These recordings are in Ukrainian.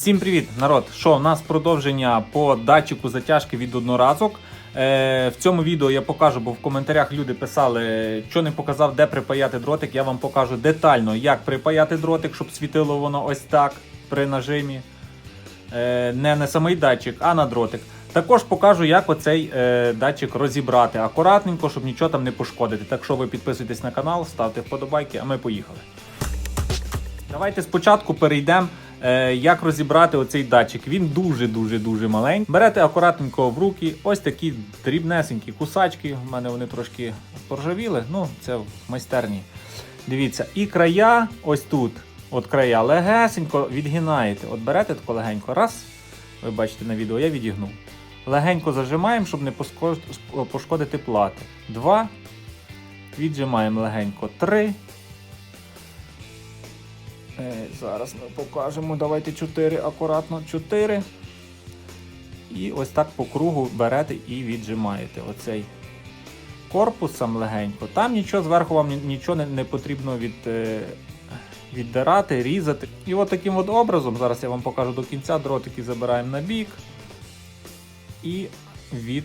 Всім привіт, народ! Що, у нас продовження по датчику затяжки від одноразок. Е, в цьому відео я покажу, бо в коментарях люди писали, що не показав, де припаяти дротик. Я вам покажу детально, як припаяти дротик, щоб світило воно ось так при нажимі. Е, не на самий датчик, а на дротик. Також покажу, як оцей е, датчик розібрати акуратненько, щоб нічого там не пошкодити. Так що ви підписуйтесь на канал, ставте вподобайки, а ми поїхали. Давайте спочатку перейдемо, як розібрати оцей датчик. Він дуже-дуже дуже маленький. Берете акуратненько в руки, ось такі дрібнесенькі кусачки. У мене вони трошки поржавіли, ну це в майстерні. Дивіться, і края ось тут. От края легесенько відгинаєте. От берете тако легенько, раз. Ви бачите на відео, я відігнув. Легенько зажимаємо, щоб не пошкодити плати. Два. Віджимаємо легенько. Три. Е, Зараз ми покажемо. Давайте 4 акуратно. 4. І ось так по кругу берете і віджимаєте оцей корпус сам легенько. Там нічого зверху вам нічого не, не потрібно від, е, віддирати, різати. І от таким от образом, зараз я вам покажу до кінця, дротики забираємо на бік і від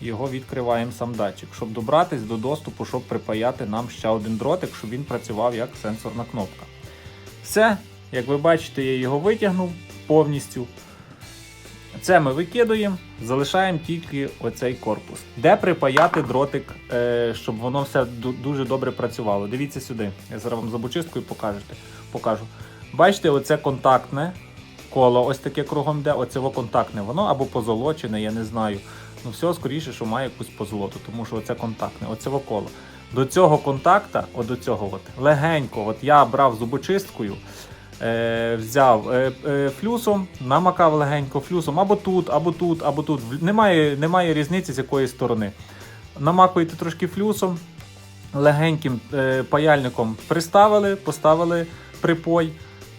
його відкриваємо сам датчик, щоб добратись до доступу, щоб припаяти нам ще один дротик, щоб він працював як сенсорна кнопка. Все, як ви бачите, я його витягнув повністю. Це ми викидуємо, залишаємо тільки оцей корпус. Де припаяти дротик, е, щоб воно все дуже добре працювало. Дивіться сюди. Я зараз вам зубочисткою покажу. Бачите, оце контактне коло, ось таке кругом йде, оце контактне. Воно або позолочене, я не знаю. Ну, все скоріше, що має якусь позолоту, тому що оце контактне, оце коло. До цього контакта, от до цього от, легенько, от я брав зубочисткою, е, взяв е, е, флюсом, намакав легенько флюсом або тут, або тут, або тут. Немає, немає різниці з якої сторони. Намакуєте трошки флюсом, легеньким е, паяльником приставили, поставили припой.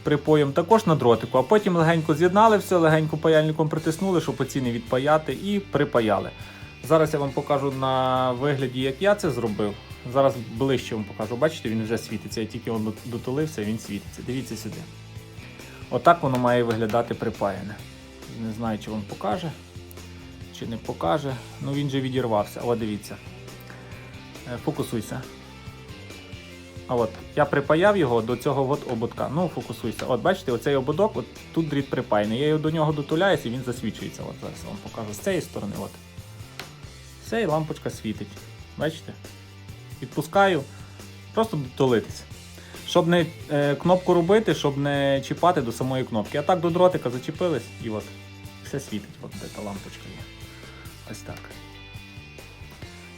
Припоєм також на дротику, а потім легенько з'єднали все, легенько паяльником притиснули, щоб оці не відпаяти, і припаяли. Зараз я вам покажу на вигляді, як я це зробив. Зараз ближче вам покажу. Бачите, він вже світиться. Я тільки он дотулився, він світиться. Дивіться сюди. Отак воно має виглядати припаяне. Не знаю, чи він покаже, чи не покаже. Ну він же відірвався. О, дивіться. Е, Фокусуйся. А от я припаяв його до цього от ободка. Ну, фокусуйся. От бачите, оцей ободок, от тут дріт припаяний. Я його до нього дотуляюсь і він засвічується. От зараз вам покажу з цієї сторони. От. Все, і лампочка світить. Бачите? Відпускаю, просто дотулитися. Щоб не е, кнопку робити, щоб не чіпати до самої кнопки. А так до дротика зачепились і от все світить. От та лампочка є. Ось так.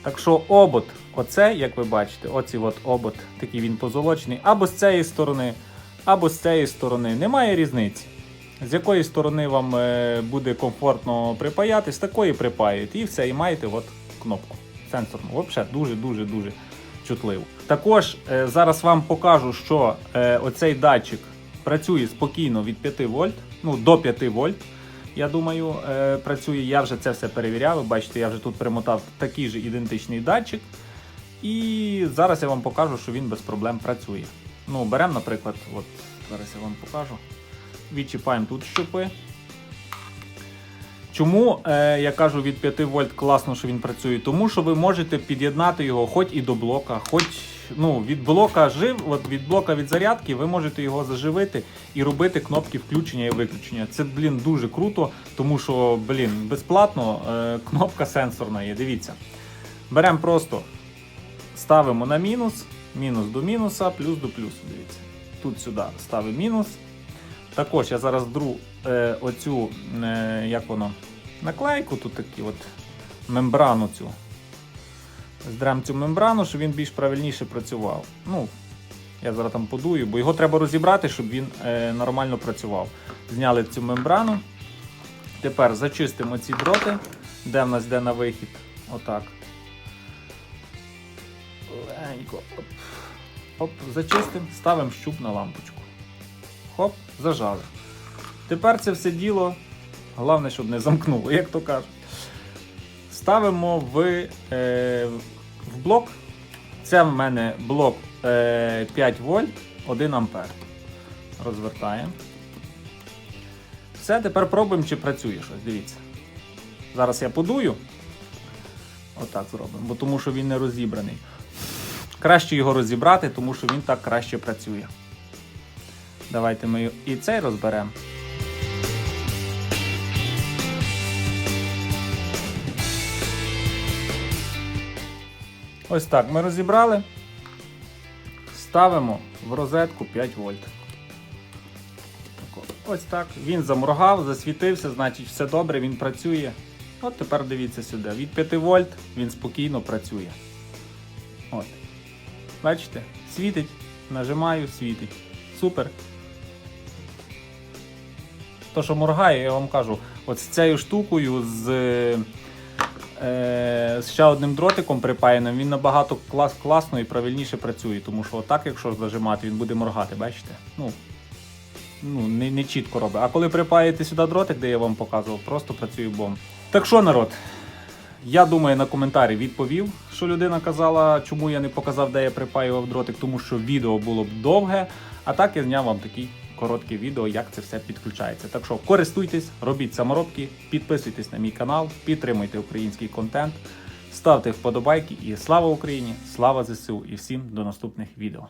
Так що обод, оце, як ви бачите, оці от обод, такий він позолочений, або з цієї сторони, або з цієї сторони. Немає різниці. З якої сторони вам е, буде комфортно припаяти, з такої припаюєте. І все, і маєте от кнопку сенсорну. Взагалі дуже-дуже дуже чутливо. Також е, зараз вам покажу, що е, оцей датчик працює спокійно від 5 вольт, ну до 5 вольт. Я думаю, е, працює. Я вже це все перевіряв. Ви бачите, я вже тут примотав такий же ідентичний датчик. І зараз я вам покажу, що він без проблем працює. Ну, беремо, наприклад, от зараз я вам покажу. Відчіпаємо тут щупи. Чому е, я кажу від 5 вольт класно, що він працює? Тому що ви можете під'єднати його хоч і до блока, хоч ну, від блока жив, от від блока від зарядки ви можете його заживити і робити кнопки включення і виключення. Це, блін, дуже круто, тому що, блін, безплатно е, кнопка сенсорна є. Дивіться. Беремо просто, ставимо на мінус, мінус до мінуса, плюс до плюсу. Дивіться. Тут сюди ставимо мінус. Також я зараз дру е, оцю, е, як воно, наклейку, тут такі от мембрану цю. Здрем цю мембрану, щоб він більш правильніше працював. Ну, я зараз там подую, бо його треба розібрати, щоб він е, нормально працював. Зняли цю мембрану. Тепер зачистимо ці дроти, де в нас йде на вихід. Отак. Легенько. Оп. Оп, зачистимо, ставимо щуп на лампочку. Хоп, зажали. Тепер це все діло, головне, щоб не замкнуло, як то кажуть. Ставимо в, е, в блок. Це в мене блок е, 5 вольт, 1 ампер. Розвертаємо. Все, тепер пробуємо, чи працює щось. Дивіться. Зараз я подую. Отак зробимо, бо тому що він не розібраний. Краще його розібрати, тому що він так краще працює. Давайте ми і цей розберемо. Ось так ми розібрали. Ставимо в розетку 5 вольт. Ось так. Він заморгав, засвітився, значить все добре, він працює. От тепер дивіться сюди. Від 5 вольт він спокійно працює. От. Бачите? Світить, нажимаю, світить. Супер. То, що моргає, я вам кажу, от з цією штукою, з, з ще одним дротиком припаяним, він набагато клас, класно і правильніше працює. Тому що отак, якщо зажимати, він буде моргати, бачите? Ну, ну, не, не чітко робить. А коли припаєте сюди дротик, де я вам показував, просто працює бомб. Так що, народ, я думаю, на коментарі відповів, що людина казала, чому я не показав, де я припаював дротик, тому що відео було б довге. А так я зняв вам такий коротке відео, як це все підключається. Так що користуйтесь, робіть саморобки, підписуйтесь на мій канал, підтримуйте український контент, ставте вподобайки і слава Україні, слава ЗСУ і всім до наступних відео.